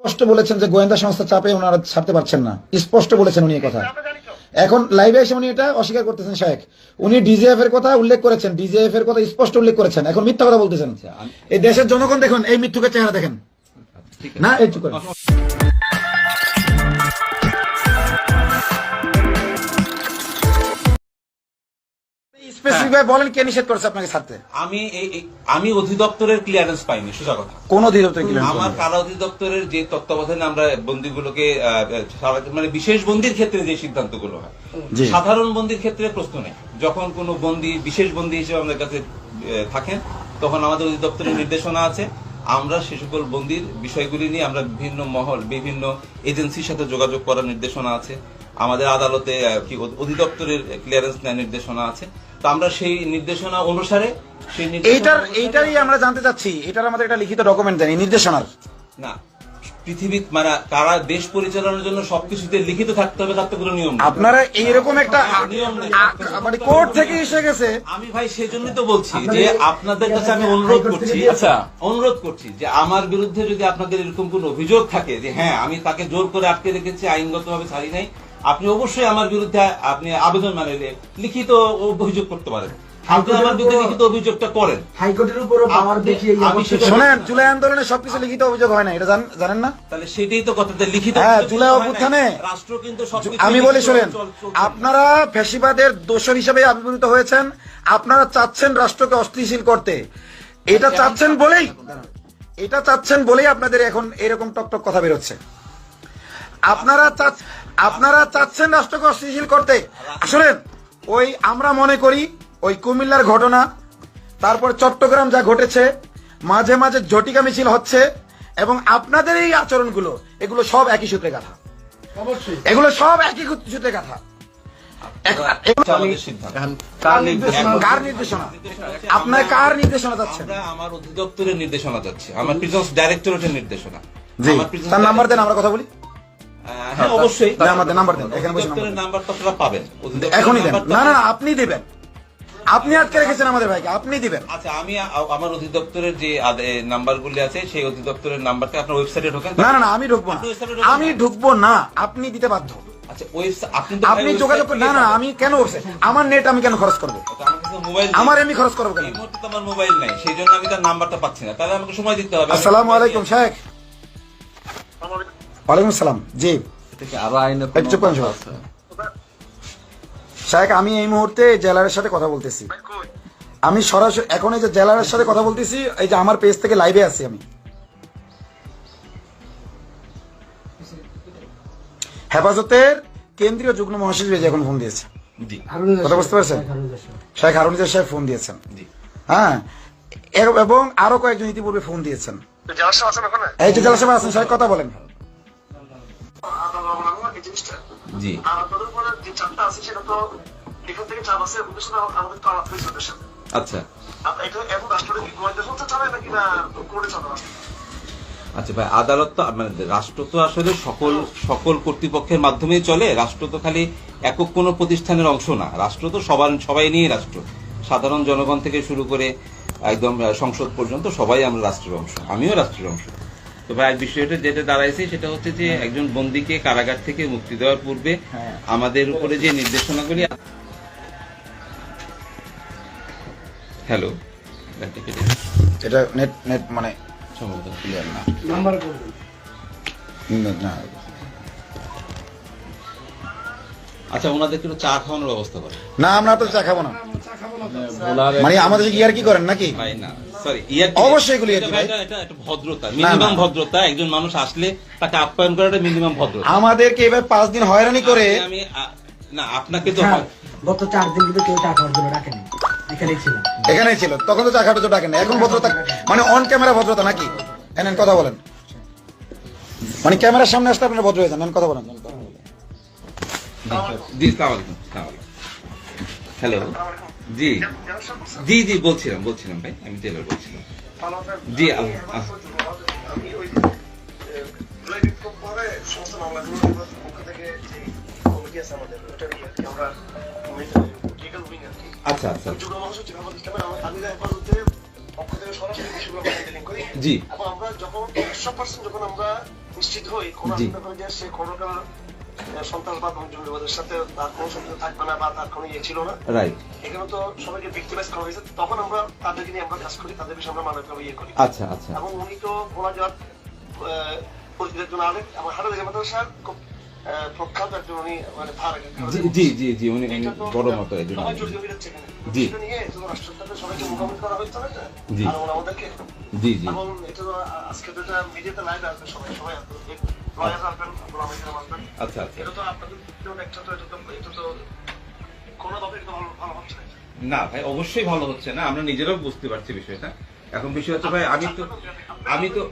স্পষ্ট বলেছেন যে গোয়েন্দা সংস্থা চাপে ওনারা ছাড়তে পারছেন না। স্পষ্ট বলেছেন উনি কথা। এখন লাইভে এসে উনি এটা অস্বীকার করতেছেন শেখ উনি ডিজিএফ এর কথা উল্লেখ করেছেন। ডিজিএফ এর কথা স্পষ্ট উল্লেখ করেছেন। এখন মিথ্যা কথা বলতেছেন। এই দেশের জনগণ দেখুন, এই মৃত্যুকে চেহারা দেখেন। না, এই করেন। বলেন কে নিষেধ করেছে আপনাকে ছাড়তে? আমি আমি অধিদপ্তরের ক্লিয়ারেন্স পাইনি সোজা কথা। কোন অধিদপ্তর কি আমার কারা অধিদপ্তরের যে তত্ত্বাবধানে আমরা বন্দিগুলোকে মানে বিশেষ বন্দির ক্ষেত্রে যে সিদ্ধান্তগুলো হয় সাধারণ বন্দির ক্ষেত্রে প্রশ্ন নেই। যখন কোনো বন্দি বিশেষ বন্দি হিসেবে আমাদের কাছে থাকেন তখন আমাদের অধিদপ্তরের নির্দেশনা আছে। আমরা সে সকল বন্দির বিষয়গুলি নিয়ে আমরা বিভিন্ন মহল বিভিন্ন এজেন্সির সাথে যোগাযোগ করার নির্দেশনা আছে। আমাদের আদালতে কি অধি- অধিদপ্তরের ক্লিয়ারেন্স নেওয়ার নির্দেশনা আছে। তো আমরা সেই নির্দেশনা অনুসারে সেই এইটার এইটারই আমরা জানতে চাচ্ছি। এটার আমাদের একটা লিখিত ডকুমেন্ট নির্দেশনার। না পৃথিবী মানে কারা দেশ পরিচালনার জন্য সবকিছুতে লিখিত থাকতে হবে তার কোনো নিয়ম আপনারা এইরকম একটা নিয়ম মানে কোর্ট থেকে এসে গেছে। আমি ভাই সেজন্যই তো বলছি যে আপনাদের কাছে আমি অনুরোধ করছি আচ্ছা অনুরোধ করছি যে আমার বিরুদ্ধে যদি আপনাদের এরকম কোন অভিযোগ থাকে যে হ্যাঁ আমি তাকে জোর করে আটকে রেখেছি আইনগতভাবে ছাড়ি নাই আপনি অবশ্যই আমার বিরুদ্ধে আপনি আবেদন মানে লিখিত অভিযোগ করতে পারেন। আপনি আমার বিরুদ্ধে লিখিত অভিযোগটা করেন। হাইকোর্টের উপরও পাওয়ার আপনি- দেখিয়ে আমি করতে সেটা- শোনেন জুলাই আন্দোলনে সবকিছু লিখিত অভিযোগ হয় না এটা জানেন না? তাহলে সেটাই তো কথা লিখিত হ্যাঁ, জুলাই অভ্যুত্থানে রাষ্ট্র কিন্তু আমি বলি শোনেন চল- চল- আপনারা ফ্যাসিবাদের দোষর হিসেবে আবির্ভূত হয়েছেন আপনারা চাচ্ছেন রাষ্ট্রকে অস্থিতিশীল করতে। এটা চাচ্ছেন বলেই এটা চাচ্ছেন বলেই আপনাদের এখন এরকম টকটক কথা বেরোচ্ছে। আপনারা আপনারা চাচ্ছেন রাষ্ট্রকে অস্থিতিশীল করতে। শুনেন ওই আমরা মনে করি ওই কুমিল্লার ঘটনা তারপর চট্টগ্রাম যা ঘটেছে মাঝে মাঝে জটিকা মিছিল হচ্ছে এবং আপনাদের এই আচরণগুলো এগুলো সব একই সূত্রে গাথা। এগুলো সব একই সূত্রে গাথা। সিদ্ধান্ত। কার নির্দেশনা? কার নির্দেশনা? আপনার কার নির্দেশনা যাচ্ছেন আমার অধিদপ্তরের নির্দেশনা যাচ্ছে। আমার প্রিজন্স ডাইরেক্টরেটের নির্দেশনা। জি। তার নাম্বার দেন আমরা কথা বলি। হ্যাঁ অবশ্যই। দেন, নাম্বার দেন, এখানে বসে নাম্বার নাম্বার তো আপনারা পাবেন। এখনই দেন। না না আপনি দিবেন। আপনি আটকে রেখেছেন আমাদের ভাইকে আপনি দিবেন। আচ্ছা আমি আমার অধিদপ্তরের যে নাম্বারগুলি আছে সেই অধিদপ্তরের নাম্বারটা আপনার ওয়েবসাইটে ঢোকেন। না না আমি ঢুকবো না। আমি ঢুকবো না আপনি দিতে বাধ্য। আচ্ছা আপনি যোগাযোগ করুন না না আমি কেন করছে আমার নেট আমি কেন খরচ করব? আমার মোবাইল আমার এমনি খরচ করব কেন? আমার মোবাইল নাই সেই জন্য আমি তার নাম্বারটা পাচ্ছি না। তাহলে আমাকে সময় দিতে হবে। আসসালামু আলাইকুম শেখ। ওয়ালাইকুম আসসালাম জি। আরও আইনে চুপ করেন আমি এই মুহূর্তে জেলারের সাথে কথা বলতেছি। আমি সরাসরি এখন এই যে জেলারের সাথে কথা বলতেছি এই যে আমার পেজ থেকে লাইভে আছি আমি। হেফাজতের কেন্দ্রীয় যুগ্ম মহাসচিব এখন ফোন দিয়েছে। কথা বুঝতে পারছেন? শেখ হারুনিজা সাহেব ফোন দিয়েছেন। হ্যাঁ। এবং আরও কয়েকজন ইতিপূর্বে ফোন দিয়েছেন। এই যে জেলা সাহেব আছেন সাহেব কথা বলেন। জি। আচ্ছা। আচ্ছা ভাই আদালত তো মানে রাষ্ট্র তো আসলে সকল সকল কর্তৃপক্ষের মাধ্যমেই চলে। রাষ্ট্র তো খালি একক কোনো প্রতিষ্ঠানের অংশ না। রাষ্ট্র তো সবার সবাই নিয়ে রাষ্ট্র। সাধারণ জনগণ থেকে শুরু করে একদম সংসদ পর্যন্ত সবাই আমরা রাষ্ট্রের অংশ। আমিও রাষ্ট্রের অংশ। তো ভাই বিষয়টা যেটা দাঁড়াইছে সেটা হচ্ছে যে একজন বন্দীকে কারাগার থেকে মুক্তি দেওয়ার পূর্বে আমাদের উপরে যে নির্দেশনাগুলি হ্যালো। এটা নেট নেট মানে সম্ভবত ক্লিয়ার না। নাম্বার না আচ্ছা ওনাদেরকে একটু চা খাওয়ানোর ব্যবস্থা করে না আমরা তো চা খাব না। মানে আমাদের ইয়ার কি করেন নাকি? ভাই না। অবশ্যই এগুলো ভদ্রতা মিনিমাম ভদ্রতা একজন মানুষ আসলে তাকে আপ্যায়ন করাটা মিনিমাম ভদ্রতা। আমাদেরকে এবার পাঁচ দিন হয়রানি করে আমি- আমি না আপনাকে তো হ্যাঁ, গত চার দিন কিন্তু কেউ চা জন্য ডাকেনি। এখানেই ছিল। তখন তো চা খাটো ডাকেন। এখন ভদ্রতা মানে অন ক্যামেরা ভদ্রতা নাকি? এনেন কথা বলেন। মানে ক্যামেরার সামনে আসতে আপনারা ভদ্র হয়ে যান। কথা বলেন। জি হ্যালো জি। জি জি বলছিলাম বলছিলাম ভাই আমি টেলার বলছিলাম। জি আচ্ছা আচ্ছা। জি। নিশ্চিত হই কোন জি। আশঙ্কা করে যে সে কোনো কারণ সন্ত্রাসবাদ এবং জঙ্গিবাদের সাথে তার কোনো সম্পর্ক থাকবে না বা তার কোনো ইয়ে ছিল না। রাইট এখানে তো সবাইকে ভিক্টিমাইজ করা হয়েছে। তখন আমরা তাদেরকে নিয়ে আমরা কাজ করি তাদের বিষয়ে আমরা মানবিকভাবে ইয়ে করি। আচ্ছা আচ্ছা। এবং উনি তো ভোলা যাওয়ার পরিচিত একজন আলেক এবং হাটা দেখে মাদ্রাসার খুব প্রখ্যাত একজন উনি মানে জি জি জি উনি বড় মতো একজন জি। নিয়ে রাষ্ট্রের সাথে সবাইকে মোকাবিলা করা হচ্ছে না? জি। আর আমাদেরকে। জি জি। এবং এটা আজকে তো এটা মিডিয়াতে লাইভ আসবে সবাই সবাই আচ্ছা আচ্ছা। এটা তো আপনাদের একটা তো এটা তো এটা তো কোনোভাবে এটা ভালো ভালো হচ্ছে না। ভাই অবশ্যই ভালো হচ্ছে না আমরা নিজেরাও বুঝতে পারছি বিষয়টা। এখন বিষয় হচ্ছে ভাই আমি তো আমি তো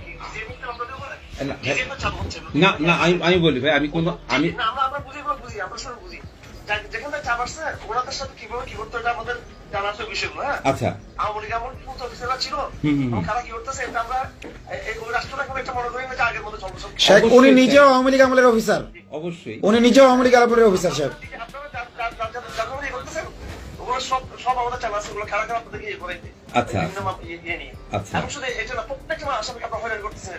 না, না। আমি আমি বলি ভাই আমি কোনো আমি না, আমরা বুঝি বুঝি আমরা সব বুঝি। যেখানে চাপ আসছে ওনাদের সাথে কীভাবে কি করতে এটা আমাদের জানার তো বিষয়গুলো হ্যাঁ আচ্ছা আওয়ামী লীগ এমন কিন্তু অফিসাররা ছিল হুম, হুম, হুম। এবং কারা কি করতেছে এটা আমরা ওই রাষ্ট্রটা এখন একটা মনে করি না যে আগের মতো চলবে সব শেখ উনি নিজেও আওয়ামী লীগ আমলের অফিসার অবশ্যই উনি নিজেও আওয়ামী লীগ আমলের অফিসার শেখ আছে করে। আচ্ছা। ইয়ে- ইয়ে। আচ্ছা। শুধু এটা প্রত্যেকটা আসামিকে আপনারা হয়রানি করতেছেন।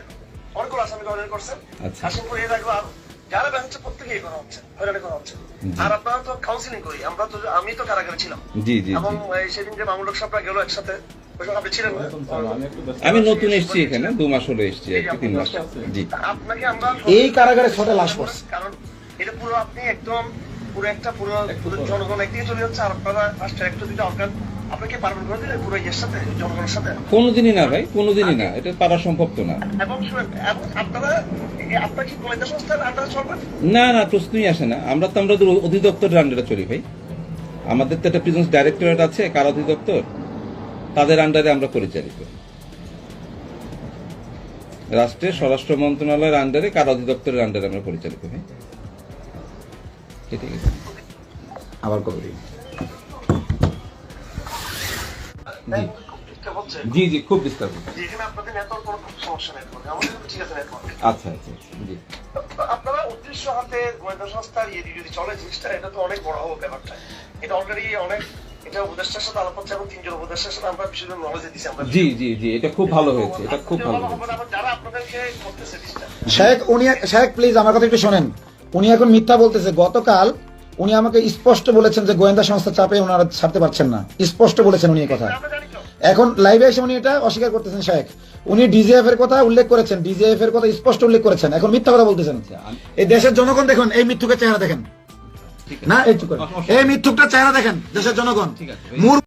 অনেকগুলো আসামিকে হয়রানি করছেন। আচ্ছা। কাশিমপুর এর আরও। যারা বের হচ্ছে প্রত্যেকে করা হচ্ছে, হয়রানি করা হচ্ছে। আর আপনারা তো কাউন্সিলিং করি আমরা তো আমি তো কারাগারে ছিলাম। জি জি এবং সেদিন যে মামুলক সাহেবরা গেল একসাথে ওই সময় আপনি ছিলেন না? আমি নতুন এসেছি এখানে দু মাস হলো এসেছি আর কি তিন মাস। জি। আপনাকে আমরা এই কারাগারে ছটা লাশ পড়ছে। কারণ এটা পুরো আপনি একদম পুরো একটা পুরো পুরো। জনগণ একদিকে চলে যাচ্ছে আর আপনারা রাষ্ট্রের একটা দুটো অর্গান আপনাকে পালন করে দিলে পুরো ইয়ের সাথে জনগণের সাথে? কোনোদিনই না ভাই কোনোদিনই না। এটা পারা সম্ভব তো না। এবং আপনারা না না প্রশ্নই আসে না। আমরা তো আমাদের অধিদপ্তরের আন্ডারে চলি ভাই। আমাদের তো একটা প্রিজেন্স ডাইরেক্টরেট আছে কার অধিদপ্তর? তাদের আন্ডারে আমরা পরিচালিত। রাষ্ট্রের স্বরাষ্ট্র মন্ত্রণালয়ের আন্ডারে কার অধিদপ্তরের আন্ডারে আমরা পরিচালিত ভাই। ঠিক আছে। আবার কবে দিন জি। জি জি খুব ডিস্টার্ব এখানে আপনাদের নেটওয়ার্ক কোনো খুব সমস্যা নেটওয়ার্ক আমাদের কিন্তু ঠিক আছে নেটওয়ার্ক আচ্ছা আচ্ছা আচ্ছা, জি। আপনারা উদ্দেশ্য হাতে গোয়েন্দা সংস্থার ইয়ে যদি চলে জিনিসটা এটা তো অনেক বড় হবে ব্যাপারটা। এটা অলরেডি অনেক এটা উপদেষ্টার সাথে আলাপ হচ্ছে এবং তিনজন উপদেষ্টার সাথে আমরা বিষয়টা নলেজ দিচ্ছি আমরা। জি জি জি এটা খুব ভালো হয়েছে এটা খুব ভালো হয়েছে। যারা আপনাদেরকে করতেছে জিনিসটা। শেখ উনি শেখ প্লিজ আমার কথা একটু শোনেন। উনি এখন মিথ্যা বলতেছে। গতকাল উনি আমাকে স্পষ্ট বলেছেন যে গোয়েন্দা সংস্থা চাপে ওনারা ছাড়তে পারছেন না। স্পষ্ট বলেছেন উনি এই কথা। এখন লাইভে এসে উনি এটা অস্বীকার করতেছেন শেখ। উনি ডিজিএফ এর কথা উল্লেখ করেছেন। ডিজিএফ এর কথা স্পষ্ট উল্লেখ করেছেন। এখন মিথ্যা কথা বলতেছেন। এই দেশের জনগণ দেখুন এই মিথ্যুকের চেহারা দেখেন। না এই মিথ্যুকটা চেহারা দেখেন দেশের জনগণ।